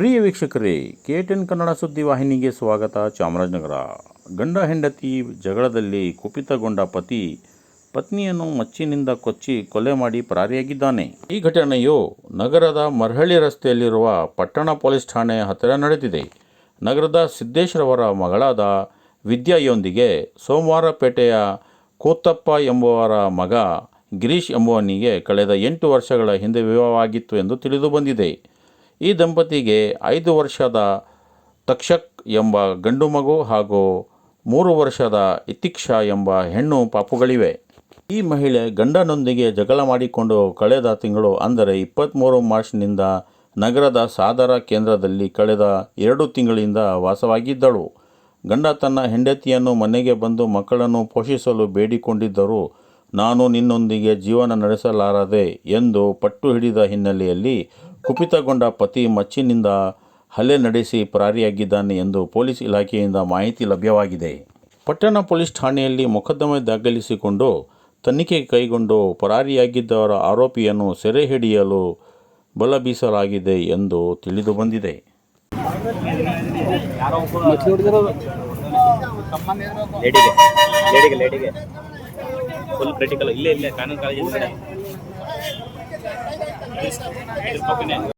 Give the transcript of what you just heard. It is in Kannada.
ಪ್ರಿಯ ವೀಕ್ಷಕರೇ ಕೆ ಟೆನ್ ಕನ್ನಡ ಸುದ್ದಿ ವಾಹಿನಿಗೆ ಸ್ವಾಗತ, ಚಾಮರಾಜನಗರ. ಗಂಡ ಹೆಂಡತಿ ಜಗಳದಲ್ಲಿ ಕುಪಿತಗೊಂಡ ಪತಿ, ಪತ್ನಿಯನ್ನು ಮಚ್ಚಿನಿಂದ ಕೊಚ್ಚಿ ಕೊಲೆ ಮಾಡಿ ಪರಾರಿಯಾಗಿದ್ದಾನೆ. ಈ ಘಟನೆಯು ನಗರದ ಮರಹಳ್ಳಿ ರಸ್ತೆಯಲ್ಲಿರುವ ಪಟ್ಟಣ ಪೊಲೀಸ್ ಠಾಣೆ ಹತ್ತಿರ ನಡೆದಿದೆ. ನಗರದ ಸಿದ್ದೇಶ್ವರವರ ಮಗಳಾದ ವಿದ್ಯಾಯೊಂದಿಗೆ ಸೋಮವಾರಪೇಟೆಯ ಕೂತಪ್ಪ ಎಂಬುವರ ಮಗ ಗಿರೀಶ್ ಎಂಬುವನಿಗೆ ಕಳೆದ ಎಂಟು ವರ್ಷಗಳ ಹಿಂದೆ ವಿವಾಹವಾಗಿತ್ತು ಎಂದು ತಿಳಿದು ಬಂದಿದೆ. ಈ ದಂಪತಿಗೆ ಐದು ವರ್ಷದ ತಕ್ಷಕ್ ಎಂಬ ಗಂಡು ಮಗು ಹಾಗೂ ಮೂರು ವರ್ಷದ ಇತಿಕ್ಷಾ ಎಂಬ ಹೆಣ್ಣು ಪಾಪುಗಳಿವೆ. ಈ ಮಹಿಳೆ ಗಂಡನೊಂದಿಗೆ ಜಗಳ ಮಾಡಿಕೊಂಡು ಕಳೆದ ತಿಂಗಳು, ಅಂದರೆ ಇಪ್ಪತ್ತ್ಮೂರು ಮಾರ್ಚ್ನಿಂದ ನಗರದ ಸಾದರ ಕೇಂದ್ರದಲ್ಲಿ ಕಳೆದ ಎರಡು ತಿಂಗಳಿಂದ ವಾಸವಾಗಿದ್ದಳು. ಗಂಡ ತನ್ನ ಹೆಂಡತಿಯನ್ನು ಮನೆಗೆ ಬಂದು ಮಕ್ಕಳನ್ನು ಪೋಷಿಸಲು ಬೇಡಿಕೊಂಡಿದ್ದರು, ನಾನು ನಿನ್ನೊಂದಿಗೆ ಜೀವನ ನಡೆಸಲಾರದೆ ಎಂದು ಪಟ್ಟು ಹಿಡಿದ ಹಿನ್ನೆಲೆಯಲ್ಲಿ ಕುಪಿತಗೊಂಡ ಪತಿ ಮಚ್ಚಿನಿಂದ ಹಲ್ಲೆ ನಡೆಸಿ ಪರಾರಿಯಾಗಿದ್ದಾನೆ ಎಂದು ಪೊಲೀಸ್ ಇಲಾಖೆಯಿಂದ ಮಾಹಿತಿ ಲಭ್ಯವಾಗಿದೆ. ಪಟ್ಟಣ ಪೊಲೀಸ್ ಠಾಣೆಯಲ್ಲಿ ಮೊಕದ್ದಮೆ ದಾಖಲಿಸಿಕೊಂಡು ತನಿಖೆ ಕೈಗೊಂಡು ಪರಾರಿಯಾಗಿದ್ದವರ ಆರೋಪಿಯನ್ನು ಸೆರೆ ಹಿಡಿಯಲು ಬಲ ಬೀಸಲಾಗಿದೆ ಎಂದು ತಿಳಿದು ಬಂದಿದೆ. ಫುಲ್ ಕ್ರಿಟಿಕಲ್ ಇಲ್ಲೇ ಇಲ್ಲೇ, ಕಾನೂನು protesten. Dat is ook in.